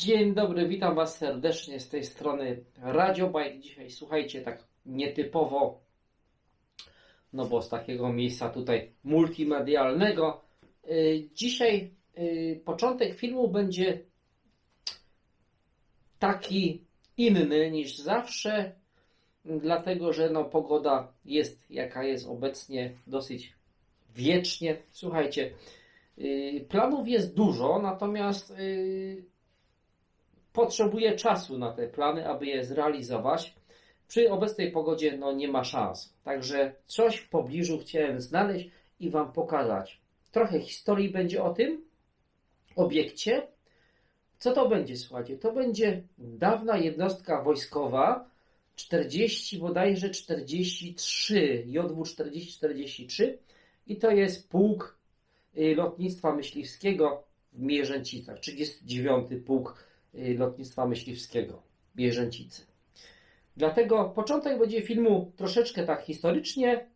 Dzień dobry, witam Was serdecznie z tej strony Radio. Dzisiaj słuchajcie, tak nietypowo, no bo z takiego miejsca tutaj multimedialnego. Yy, Dzisiaj yy, początek filmu będzie taki inny niż zawsze, dlatego że no pogoda jest jaka jest obecnie, dosyć wiecznie. Słuchajcie, yy, planów jest dużo, natomiast potrzebuję czasu na te plany, aby je zrealizować. Przy obecnej pogodzie no, nie ma szans. Także coś w pobliżu chciałem znaleźć i Wam pokazać. Trochę historii będzie o tym obiekcie. Co to będzie, słuchajcie? To będzie dawna jednostka wojskowa 40, bodajże 43, JW 4043 i to jest pułk y, lotnictwa myśliwskiego w Mierzęcicach, 39 pułk lotnictwa myśliwskiego w Mierzęcicy. Dlatego początek będzie filmu troszeczkę tak historycznie.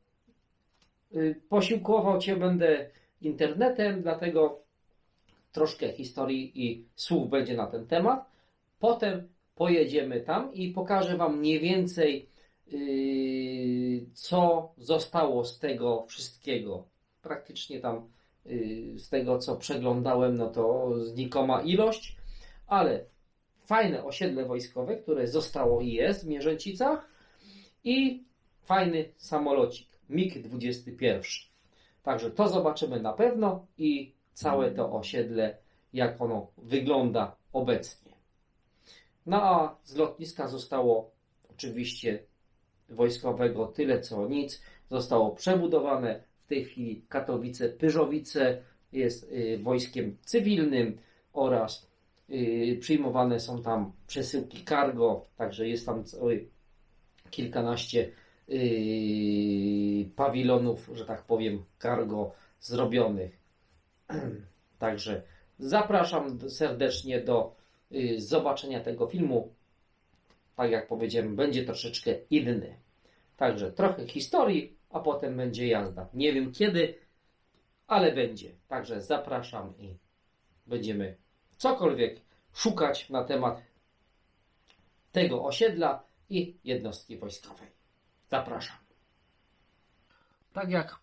Y, Posiłkował Cię będę internetem, dlatego troszkę historii i słów będzie na ten temat. Potem pojedziemy tam i pokażę Wam mniej więcej, yy, co zostało z tego wszystkiego. Praktycznie tam z tego, co przeglądałem, no to znikoma ilość, ale fajne osiedle wojskowe, które zostało i jest w Mierzęcicach i fajny samolocik MiG-21. Także to zobaczymy na pewno i całe to osiedle, jak ono wygląda obecnie. No a z lotniska zostało oczywiście wojskowego tyle co nic. Zostało przebudowane w tej chwili Katowice, Pyżowice jest y, wojskiem cywilnym oraz przyjmowane są tam przesyłki cargo, także jest tam kilkanaście y, pawilonów, że tak powiem, cargo zrobionych. Także zapraszam serdecznie do y, zobaczenia tego filmu. Tak jak powiedziałem, będzie troszeczkę inny. Także trochę historii, a potem będzie jazda. Nie wiem kiedy, ale będzie. Także zapraszam i będziemy cokolwiek szukać na temat tego osiedla i jednostki wojskowej. Zapraszam. Tak jak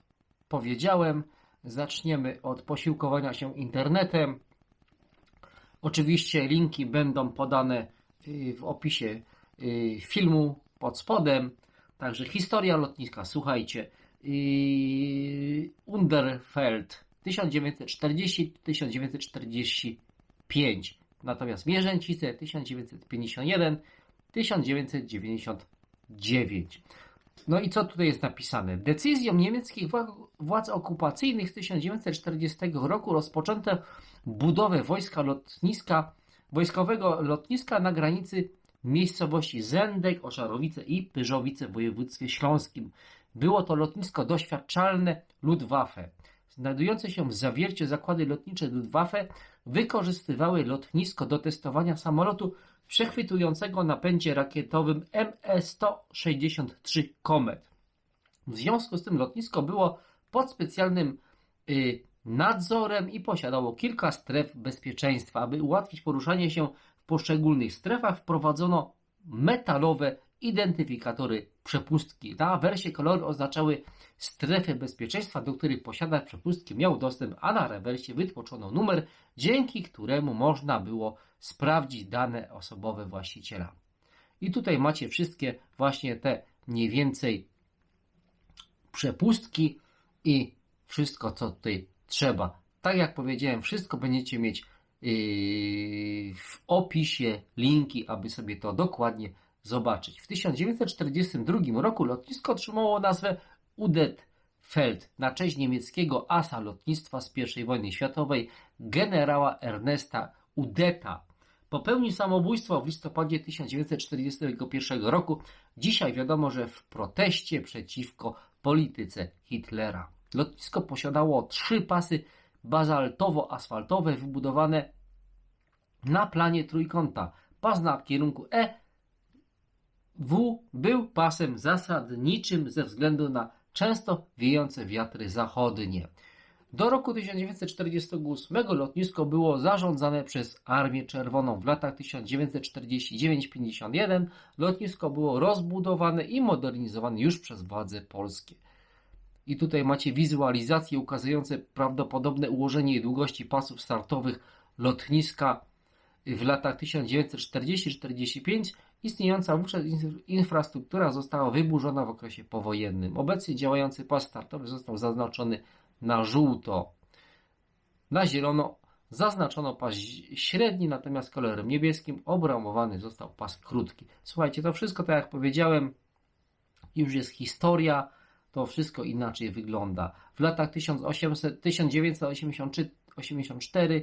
powiedziałem, zaczniemy od posiłkowania się internetem. Oczywiście linki będą podane y, w opisie y, filmu pod spodem. Także historia lotniska, słuchajcie. Y, Underfeld 1940-1943 5. Natomiast Mierzęcice 1951, 1999. No i co tutaj jest napisane? Decyzją niemieckich władz okupacyjnych z 1940 roku rozpoczęto budowę wojska lotniska, wojskowego lotniska na granicy miejscowości Zendek, Oszarowice i Pyżowice w województwie śląskim. Było to lotnisko doświadczalne Luftwaffe. Znajdujące się w zawierciu zakłady lotnicze Luftwaffe wykorzystywały lotnisko do testowania samolotu przechwytującego napędzie rakietowym ME-163 Comet. W związku z tym lotnisko było pod specjalnym y, nadzorem i posiadało kilka stref bezpieczeństwa. Aby ułatwić poruszanie się w poszczególnych strefach, wprowadzono metalowe identyfikatory przepustki. Na wersie kolory oznaczały strefy bezpieczeństwa, do których posiadacz przepustki miał dostęp, a na rewersie wytłoczono numer, dzięki któremu można było sprawdzić dane osobowe właściciela. I tutaj macie wszystkie właśnie te mniej więcej przepustki i wszystko, co tutaj trzeba. Tak jak powiedziałem, wszystko będziecie mieć yy, w opisie linki, aby sobie to dokładnie zobaczyć. W 1942 roku lotnisko otrzymało nazwę Udetfeld na cześć niemieckiego asa lotnictwa z I wojny światowej generała Ernesta Udeta. Popełnił samobójstwo w listopadzie 1941 roku. Dzisiaj wiadomo, że w proteście przeciwko polityce Hitlera. Lotnisko posiadało trzy pasy bazaltowo-asfaltowe wybudowane na planie trójkąta. Pas na kierunku E W był pasem zasadniczym ze względu na często wiejące wiatry zachodnie. Do roku 1948 lotnisko było zarządzane przez Armię Czerwoną. W latach 1949-51 lotnisko było rozbudowane i modernizowane już przez władze polskie. I tutaj macie wizualizacje ukazujące prawdopodobne ułożenie i długości pasów startowych lotniska w latach 1940-45 istniejąca wówczas in- infrastruktura została wyburzona w okresie powojennym. Obecnie działający pas startowy został zaznaczony na żółto. Na zielono zaznaczono pas średni, natomiast kolorem niebieskim obramowany został pas krótki. Słuchajcie, to wszystko, tak jak powiedziałem, już jest historia, to wszystko inaczej wygląda. W latach 1800, 1983-84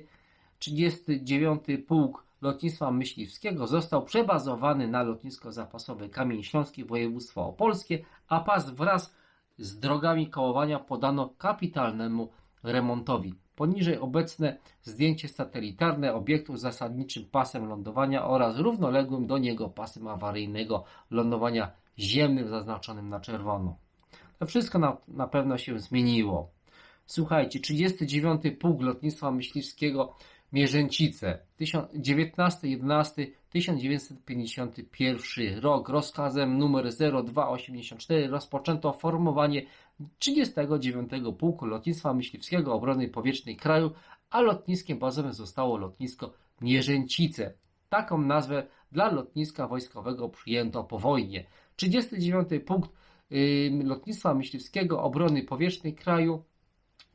39 Pułk Lotnictwa Myśliwskiego został przebazowany na lotnisko zapasowe Kamień Śląski, województwo opolskie, a pas wraz z drogami kołowania podano kapitalnemu remontowi. Poniżej obecne zdjęcie satelitarne obiektu z zasadniczym pasem lądowania oraz równoległym do niego pasem awaryjnego lądowania ziemnym zaznaczonym na czerwono. To wszystko na, na pewno się zmieniło. Słuchajcie, 39 Pułk Lotnictwa Myśliwskiego Mierzęcice, 19-11-1951 rok, rozkazem numer 0284 rozpoczęto formowanie 39 Pułku Lotnictwa Myśliwskiego Obrony Powietrznej kraju, a lotniskiem bazowym zostało lotnisko Mierzęcice. Taką nazwę dla lotniska wojskowego przyjęto po wojnie. 39 Punkt Lotnictwa Myśliwskiego Obrony Powietrznej kraju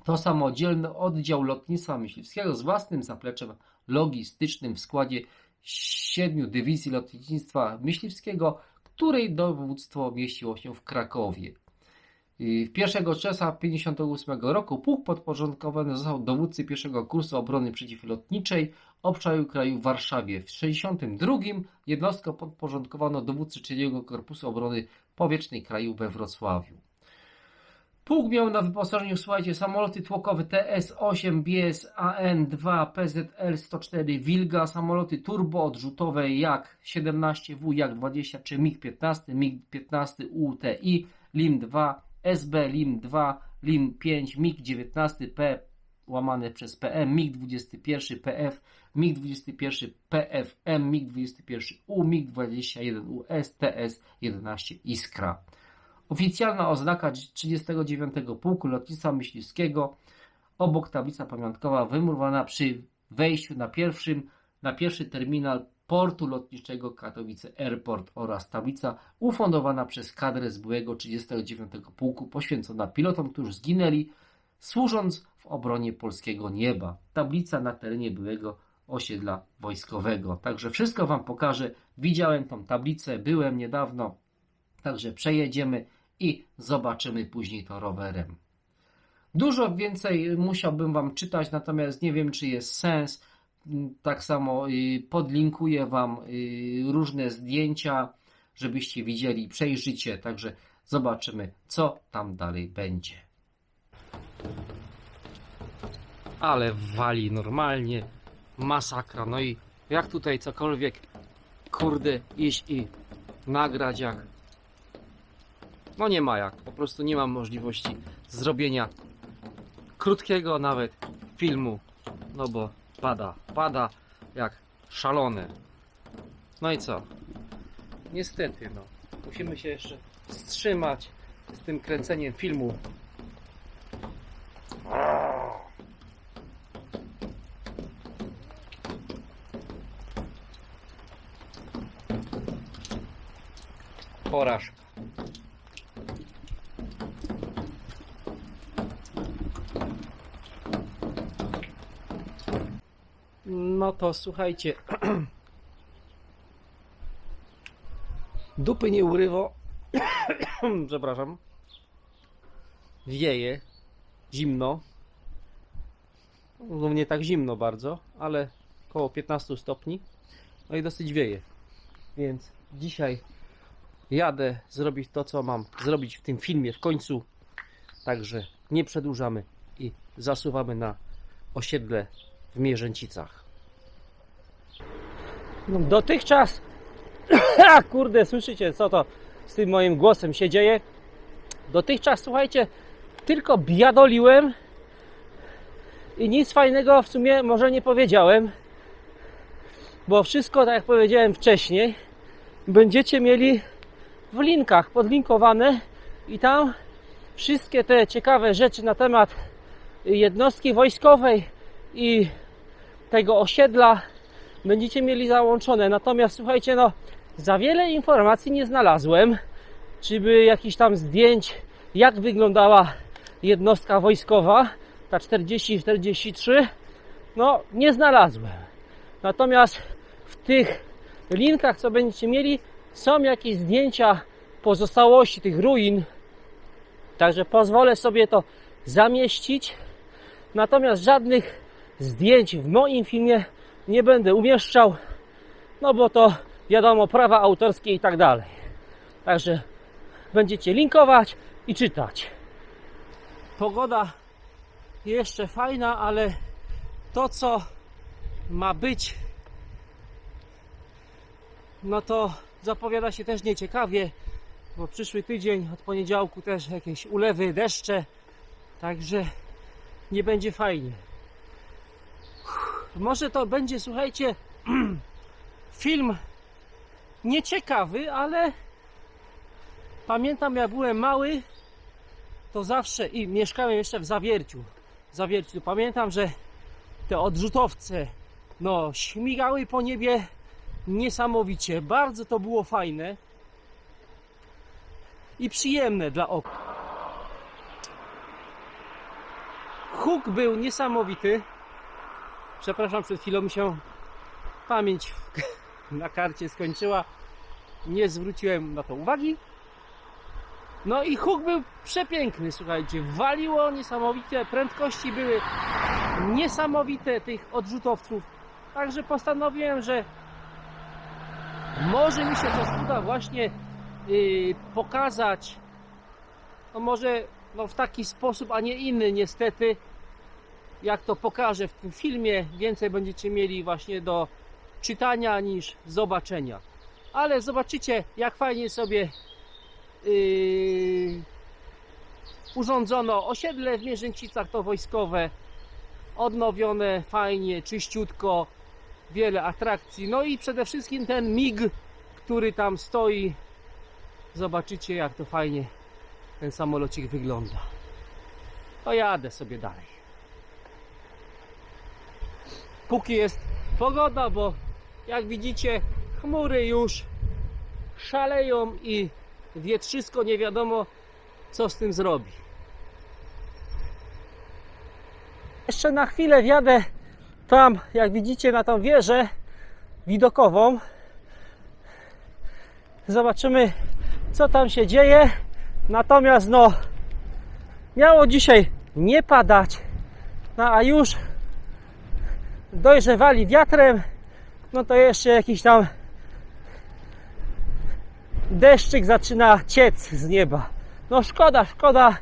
to samodzielny oddział lotnictwa myśliwskiego z własnym zapleczem logistycznym w składzie siedmiu dywizji lotnictwa myśliwskiego, której dowództwo mieściło się w Krakowie. Y, W 1 czerwca 1958 roku pułk podporządkowany został dowódcy pierwszego kursu obrony przeciwlotniczej obszaru kraju w Warszawie. W 1962 jednostkę podporządkowano dowódcy trzeciego korpusu obrony powietrznej kraju we Wrocławiu. Pułk miał na wyposażeniu, słuchajcie, samoloty tłokowe TS-8, BS, AN-2, PZL-104, Wilga, samoloty turboodrzutowe Jak 17W, Jak 23, MiG-15, MiG-15 UTI, LIM-2, SB, LIM-2, LIM-5, MiG-19, P łamane przez PM, MiG-21, PF, MiG-21, PFM, MiG-21U, MiG-21 US, TS-11 Iskra. Oficjalna oznaka 39 Pułku Lotnictwa Myśliwskiego obok tablica pamiątkowa wymurowana przy wejściu na, pierwszym, na pierwszy terminal portu lotniczego Katowice Airport oraz tablica ufundowana przez kadrę z byłego 39 Pułku poświęcona pilotom, którzy zginęli służąc w obronie polskiego nieba. Tablica na terenie byłego osiedla wojskowego. Także wszystko Wam pokażę. Widziałem tą tablicę, byłem niedawno. Także przejedziemy i zobaczymy później to rowerem. Dużo więcej musiałbym Wam czytać, natomiast nie wiem, czy jest sens. Tak samo y, podlinkuję Wam y, różne zdjęcia, żebyście widzieli, przejrzycie. Także zobaczymy, co tam dalej będzie. Ale wali normalnie, masakra. No i jak tutaj cokolwiek, kurde, iść i nagrać jak no nie ma jak, po prostu nie mam możliwości zrobienia krótkiego nawet filmu, no bo pada, pada jak szalone. No i co? Niestety, no, musimy się jeszcze wstrzymać z tym kręceniem filmu. Porażka. No to słuchajcie. Dupy nie urywo. Przepraszam. Wieje. Zimno. No nie tak zimno bardzo, ale około 15 stopni. No i dosyć wieje. Więc dzisiaj jadę zrobić to, co mam zrobić w tym filmie w końcu. Także nie przedłużamy i zasuwamy na osiedle w Mierzęcicach. No, dotychczas, kurde, słyszycie co to z tym moim głosem się dzieje? Dotychczas, słuchajcie, tylko biadoliłem I nic fajnego w sumie może nie powiedziałem, bo wszystko, tak jak powiedziałem wcześniej, będziecie mieli w linkach podlinkowane i tam wszystkie te ciekawe rzeczy na temat jednostki wojskowej i tego osiedla będziecie mieli załączone. Natomiast słuchajcie, no za wiele informacji nie znalazłem, czy by jakichś tam zdjęć, jak wyglądała jednostka wojskowa, ta 40-43, no nie znalazłem. Natomiast w tych linkach, co będziecie mieli, są jakieś zdjęcia pozostałości tych ruin, także pozwolę sobie to zamieścić. Natomiast żadnych zdjęć w moim filmie nie będę umieszczał, no bo to wiadomo, prawa autorskie i tak dalej. Także będziecie linkować i czytać. Pogoda jeszcze fajna, ale to co ma być, no to zapowiada się też nieciekawie, bo przyszły tydzień od poniedziałku też jakieś ulewy, deszcze, także nie będzie fajnie. Może to będzie, słuchajcie, film nieciekawy, ale pamiętam jak byłem mały, to zawsze i mieszkałem jeszcze w Zawierciu. W Zawierciu. Pamiętam, że te odrzutowce no śmigały po niebie niesamowicie. Bardzo to było fajne i przyjemne dla oka. Huk był niesamowity. Przepraszam, przed chwilą mi się pamięć na karcie skończyła. Nie zwróciłem na to uwagi. No i huk był przepiękny, słuchajcie. Waliło niesamowite, prędkości były niesamowite tych odrzutowców. Także postanowiłem, że może mi się coś uda właśnie yy, pokazać. No może no w taki sposób, a nie inny niestety. Jak to pokażę w tym filmie, więcej będziecie mieli właśnie do czytania niż zobaczenia. Ale zobaczycie, jak fajnie sobie yy, urządzono osiedle w Mierzęcicach, to wojskowe, odnowione fajnie, czyściutko, wiele atrakcji. No i przede wszystkim ten MIG, który tam stoi. Zobaczycie, jak to fajnie ten samolocik wygląda. To jadę sobie dalej. Póki jest pogoda, bo jak widzicie, chmury już szaleją i wietrzysko nie wiadomo, co z tym zrobi. Jeszcze na chwilę wjadę tam, jak widzicie, na tą wieżę widokową. Zobaczymy, co tam się dzieje. Natomiast, no, miało dzisiaj nie padać, no a już dojrzewali wiatrem, no to jeszcze jakiś tam deszczyk zaczyna ciec z nieba. No szkoda, szkoda,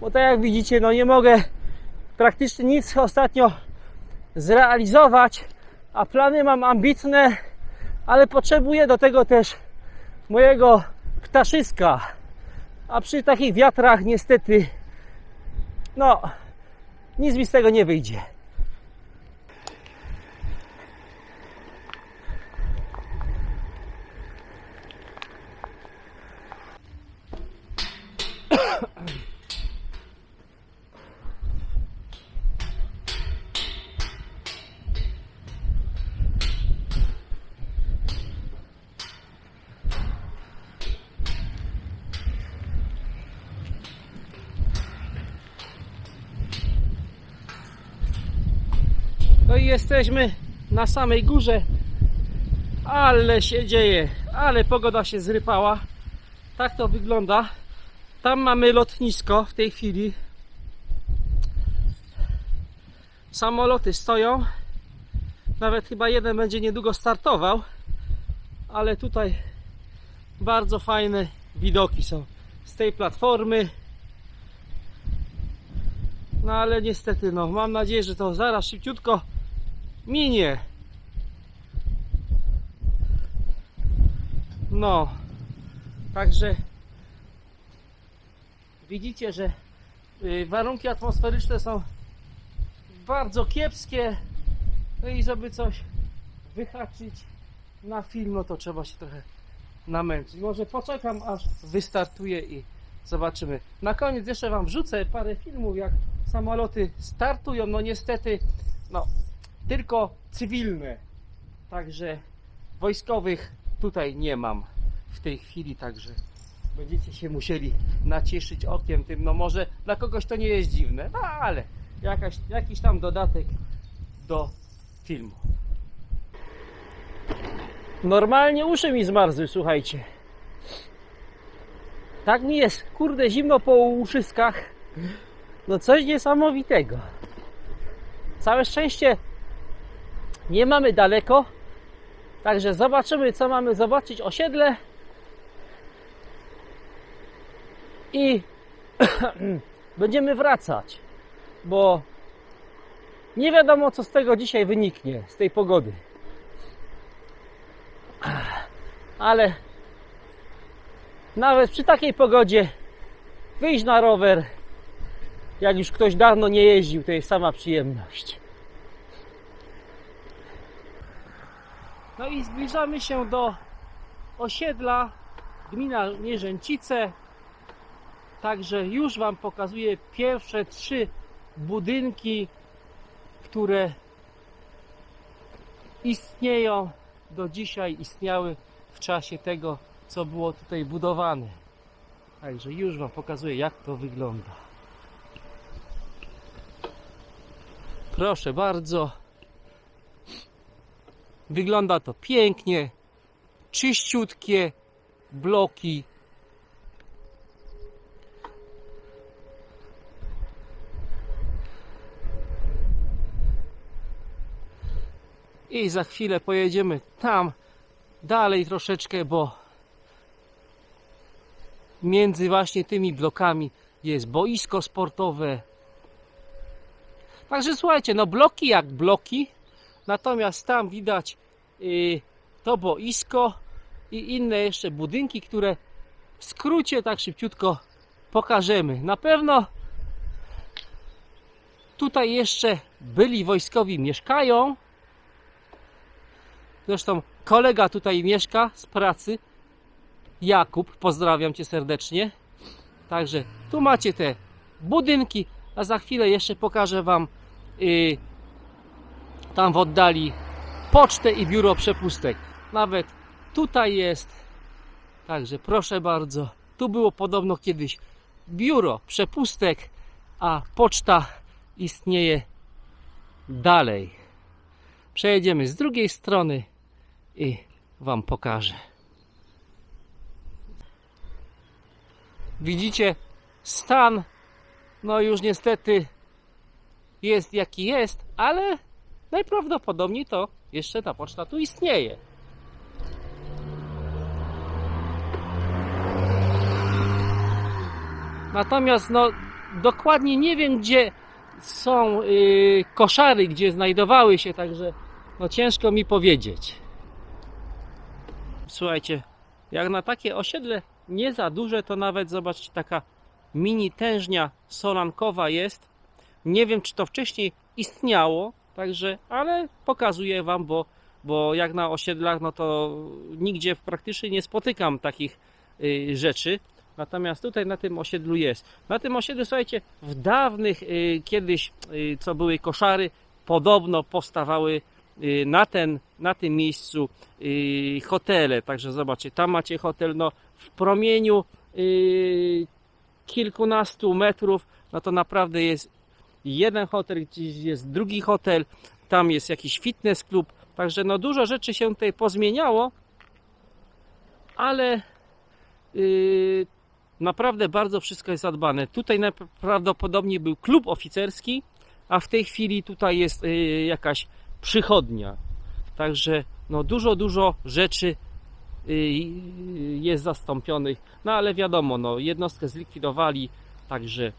bo tak jak widzicie, no nie mogę praktycznie nic ostatnio zrealizować, a plany mam ambitne, ale potrzebuję do tego też mojego ptaszyska. A przy takich wiatrach niestety no nic mi z tego nie wyjdzie. Jesteśmy na samej górze. Ale się dzieje, ale pogoda się zrypała. Tak to wygląda. Tam mamy lotnisko w tej chwili. Samoloty stoją. Nawet chyba jeden będzie niedługo startował. Ale tutaj bardzo fajne widoki są z tej platformy. No ale niestety, no mam nadzieję, że to zaraz szybciutko minie. No, także widzicie, że y, warunki atmosferyczne są bardzo kiepskie. No i żeby coś wyhaczyć na film, no to trzeba się trochę namęczyć. Może poczekam aż wystartuje i zobaczymy. Na koniec jeszcze Wam wrzucę parę filmów, jak samoloty startują. No niestety, no tylko cywilne. Także wojskowych tutaj nie mam w tej chwili, także będziecie się musieli nacieszyć okiem tym. No może dla kogoś to nie jest dziwne, no ale jakaś, jakiś tam dodatek do filmu. Normalnie uszy mi zmarzły, słuchajcie. Tak mi jest, kurde, zimno po uszyskach. No coś niesamowitego. Całe szczęście nie mamy daleko. Także zobaczymy, co mamy zobaczyć osiedle. I będziemy wracać, bo nie wiadomo, co z tego dzisiaj wyniknie, z tej pogody. Ale nawet przy takiej pogodzie wyjść na rower, jak już ktoś dawno nie jeździł, to jest sama przyjemność. No i zbliżamy się do osiedla gmina Mierzęcice. Także już Wam pokazuję pierwsze trzy budynki, które istnieją do dzisiaj, istniały w czasie tego, co było tutaj budowane. Także już Wam pokazuję, jak to wygląda. Proszę bardzo. Wygląda to pięknie, czyściutkie bloki. I za chwilę pojedziemy tam dalej troszeczkę, bo między właśnie tymi blokami jest boisko sportowe. Także słuchajcie, no bloki jak bloki, natomiast tam widać to boisko i inne jeszcze budynki, które w skrócie tak szybciutko pokażemy. Na pewno tutaj jeszcze byli wojskowi mieszkają. Zresztą kolega tutaj mieszka z pracy. Jakub, pozdrawiam cię serdecznie. Także tu macie te budynki, a za chwilę jeszcze pokażę wam y, tam w oddali pocztę i biuro przepustek. Nawet tutaj jest. Także proszę bardzo. Tu było podobno kiedyś biuro przepustek, a poczta istnieje dalej. Przejedziemy z drugiej strony i Wam pokażę. Widzicie, stan, no już niestety jest jaki jest, ale najprawdopodobniej to jeszcze ta poczta tu istnieje. Natomiast no dokładnie nie wiem gdzie są yy, koszary, gdzie znajdowały się, także no ciężko mi powiedzieć. Słuchajcie, jak na takie osiedle nie za duże, to nawet zobaczcie, taka mini tężnia solankowa jest. Nie wiem, czy to wcześniej istniało, także, ale pokazuję Wam, bo, bo jak na osiedlach, no to nigdzie praktycznie nie spotykam takich y, rzeczy. Natomiast tutaj na tym osiedlu jest. Na tym osiedlu, słuchajcie, w dawnych y, kiedyś, y, co były koszary, podobno powstawały y, na, ten, na tym miejscu y, hotele. Także zobaczcie, tam macie hotel no, w promieniu y, kilkunastu metrów. No to naprawdę jest jeden hotel, gdzieś jest drugi hotel, tam jest jakiś fitness klub. Także no dużo rzeczy się tutaj pozmieniało, ale yy, naprawdę bardzo wszystko jest zadbane. Tutaj najprawdopodobniej był klub oficerski, a w tej chwili tutaj jest yy, jakaś przychodnia. Także no dużo, dużo rzeczy yy, jest zastąpionych. No ale wiadomo, no jednostkę zlikwidowali, także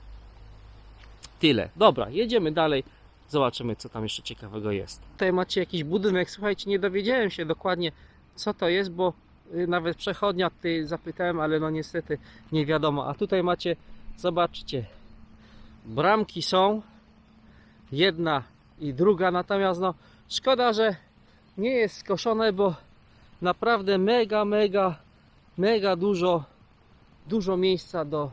tyle. Dobra, jedziemy dalej. Zobaczymy, co tam jeszcze ciekawego jest. Tutaj macie jakiś budynek. Słuchajcie, nie dowiedziałem się dokładnie, co to jest, bo y, nawet przechodnia tutaj zapytałem, ale no niestety nie wiadomo. A tutaj macie, zobaczcie, bramki są. Jedna i druga. Natomiast no, szkoda, że nie jest skoszone, bo naprawdę mega, mega, mega dużo, dużo miejsca do,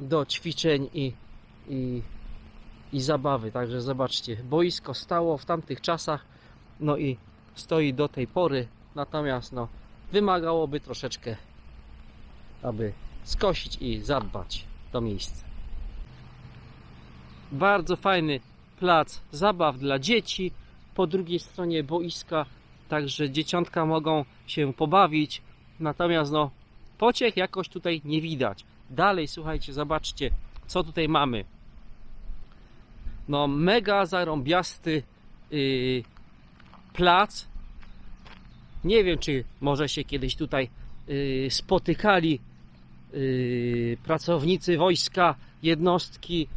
do ćwiczeń i, i, i zabawy. Także zobaczcie, boisko stało w tamtych czasach, no i stoi do tej pory. Natomiast no, wymagałoby troszeczkę, aby skosić i zadbać to miejsce. Bardzo fajny plac zabaw dla dzieci. Po drugiej stronie boiska, także dzieciątka mogą się pobawić. Natomiast no, pociech jakoś tutaj nie widać. Dalej, słuchajcie, zobaczcie, co tutaj mamy. No, mega zarąbiasty yy, plac. Nie wiem, czy może się kiedyś tutaj yy, spotykali yy, pracownicy wojska, jednostki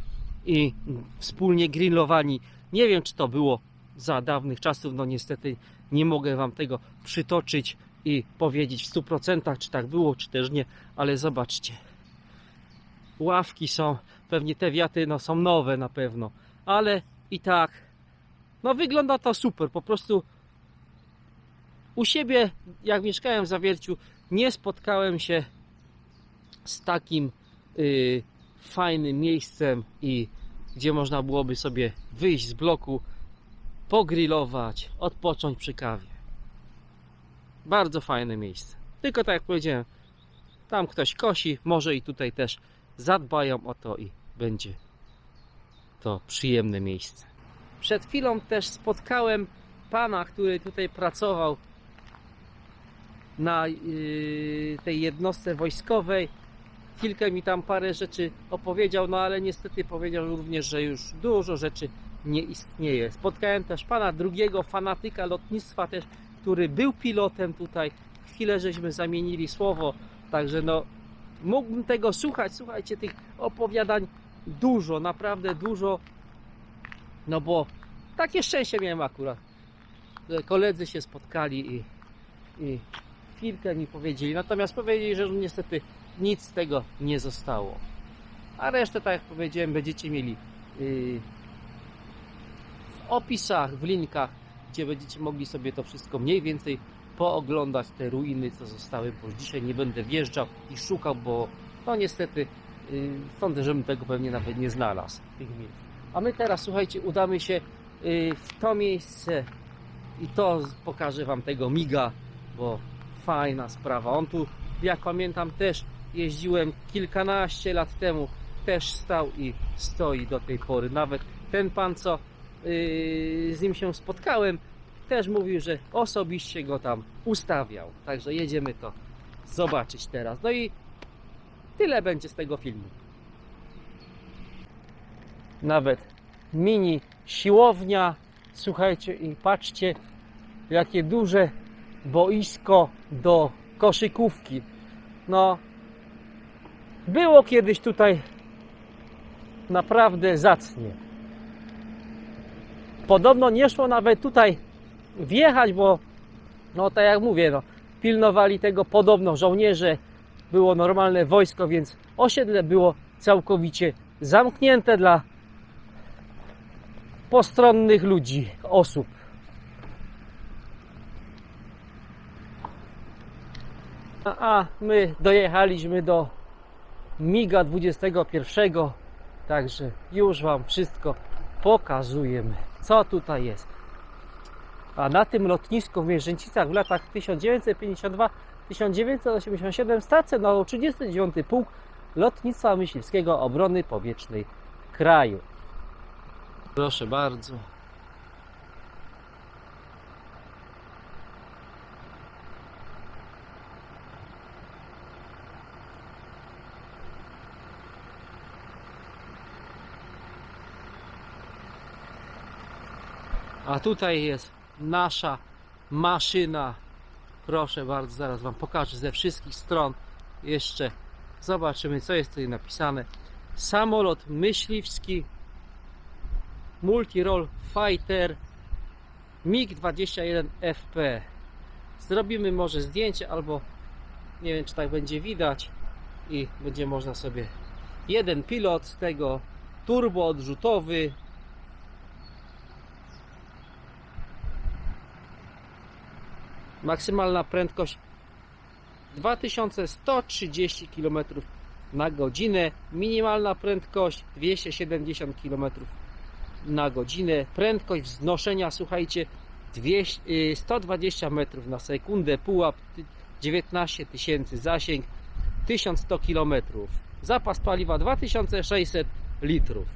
i wspólnie grillowani. Nie wiem, czy to było za dawnych czasów. No niestety nie mogę Wam tego przytoczyć i powiedzieć w 100% czy tak było, czy też nie, ale zobaczcie. Ławki są, pewnie te wiaty no, są nowe na pewno, ale i tak, no wygląda to super. Po prostu u siebie, jak mieszkałem w Zawierciu, nie spotkałem się z takim y, fajnym miejscem i gdzie można byłoby sobie wyjść z bloku, pogrillować, odpocząć przy kawie. Bardzo fajne miejsce. Tylko tak jak powiedziałem, tam ktoś kosi, może i tutaj też zadbają o to i będzie to przyjemne miejsce. Przed chwilą też spotkałem pana, który tutaj pracował na yy, tej jednostce wojskowej. Chwilkę mi tam parę rzeczy opowiedział, no ale niestety powiedział również, że już dużo rzeczy nie istnieje. Spotkałem też pana drugiego fanatyka lotnictwa też, który był pilotem tutaj. Chwilę żeśmy zamienili słowo, także no mógłbym tego słuchać. Słuchajcie, tych opowiadań dużo, naprawdę dużo. No bo takie szczęście miałem akurat. Koledzy się spotkali i, i chwilkę mi powiedzieli. Natomiast powiedzieli, że niestety nic z tego nie zostało. A resztę, tak jak powiedziałem, będziecie mieli yy, w opisach, w linkach, gdzie będziecie mogli sobie to wszystko mniej więcej pooglądać, te ruiny, co zostały, bo dzisiaj nie będę wjeżdżał i szukał, bo no niestety sądzę, że bym tego pewnie nawet nie znalazł, tych. A my teraz, słuchajcie, udamy się yy, w to miejsce i to pokażę Wam tego miga, bo fajna sprawa. On tu, jak pamiętam, też jeździłem kilkanaście lat temu, też stał i stoi do tej pory. Nawet ten pan, co yy, z nim się spotkałem, też mówił, że osobiście go tam ustawiał. Także jedziemy to zobaczyć teraz. No i tyle będzie z tego filmu. Nawet mini siłownia. Słuchajcie i patrzcie, jakie duże boisko do koszykówki. No, było kiedyś tutaj naprawdę zacnie. Podobno nie szło nawet tutaj wjechać, bo no tak jak mówię, no, pilnowali tego podobno żołnierze, było normalne wojsko, więc osiedle było całkowicie zamknięte dla postronnych ludzi, osób. A, my dojechaliśmy do Miga 21, także już Wam wszystko pokazujemy, co tutaj jest. A na tym lotnisku w Mierzęcicach w latach 1952-1987 stacjonował 39 Pułk Lotnictwa Myśliwskiego Obrony Powietrznej kraju. Proszę bardzo. A tutaj jest nasza maszyna. Proszę bardzo, zaraz Wam pokażę ze wszystkich stron. Jeszcze zobaczymy, co jest tutaj napisane. Samolot myśliwski Multirole Fighter MiG-21 FP. Zrobimy może zdjęcie albo nie wiem, czy tak będzie widać i będzie można sobie jeden pilot z tego turbo odrzutowy Maksymalna prędkość 2130 km na godzinę. Minimalna prędkość 270 km na godzinę. Prędkość wznoszenia, słuchajcie, 200, y, 120 metrów na sekundę. Pułap ty- 19 tysięcy. Zasięg 1100 km. Zapas paliwa 2600 litrów.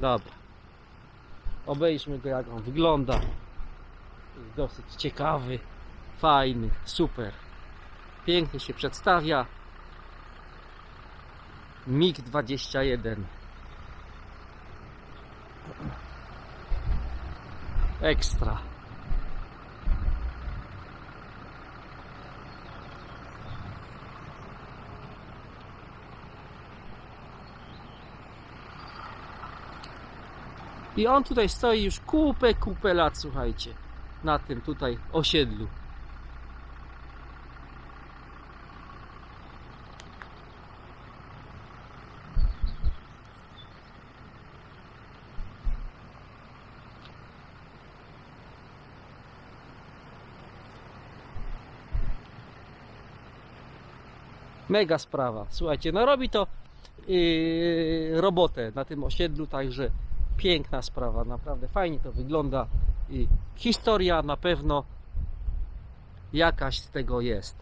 Dobra. Obejrzmy go jak on wygląda. Jest dosyć ciekawy, fajny, super. Pięknie się przedstawia. MiG-21. Ekstra. I on tutaj stoi już kupę, kupę lat, słuchajcie, na tym tutaj osiedlu. Mega sprawa. Słuchajcie, no robi to yy, robotę na tym osiedlu, także piękna sprawa, naprawdę fajnie to wygląda i historia na pewno jakaś z tego jest.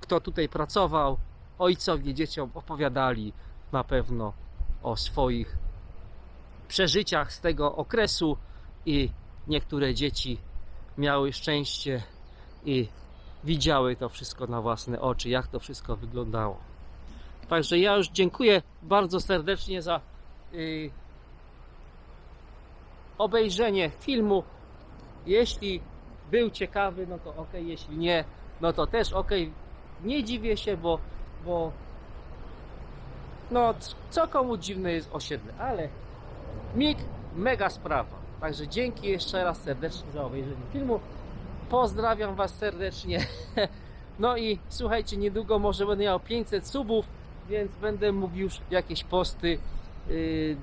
Kto tutaj pracował, ojcowie dzieciom opowiadali na pewno o swoich przeżyciach z tego okresu i niektóre dzieci miały szczęście i widziały to wszystko na własne oczy, jak to wszystko wyglądało. Także ja już dziękuję bardzo serdecznie za yy, obejrzenie filmu. Jeśli był ciekawy, no to ok, jeśli nie, no to też ok. Nie dziwię się, bo, bo no co komu dziwne jest osiedle, ale MIG mega sprawa. Także dzięki jeszcze raz serdecznie za obejrzenie filmu. Pozdrawiam Was serdecznie. No i słuchajcie, niedługo może będę miał 500 subów, więc będę mógł już jakieś posty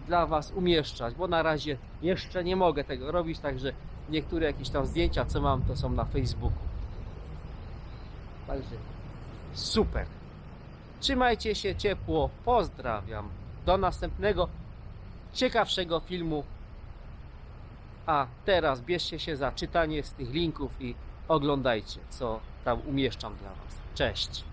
dla Was umieszczać, bo na razie jeszcze nie mogę tego robić, także niektóre jakieś tam zdjęcia, co mam, to są na Facebooku. Także super. Trzymajcie się ciepło, pozdrawiam. Do następnego ciekawszego filmu. A teraz bierzcie się za czytanie z tych linków i oglądajcie, co tam umieszczam dla Was. Cześć.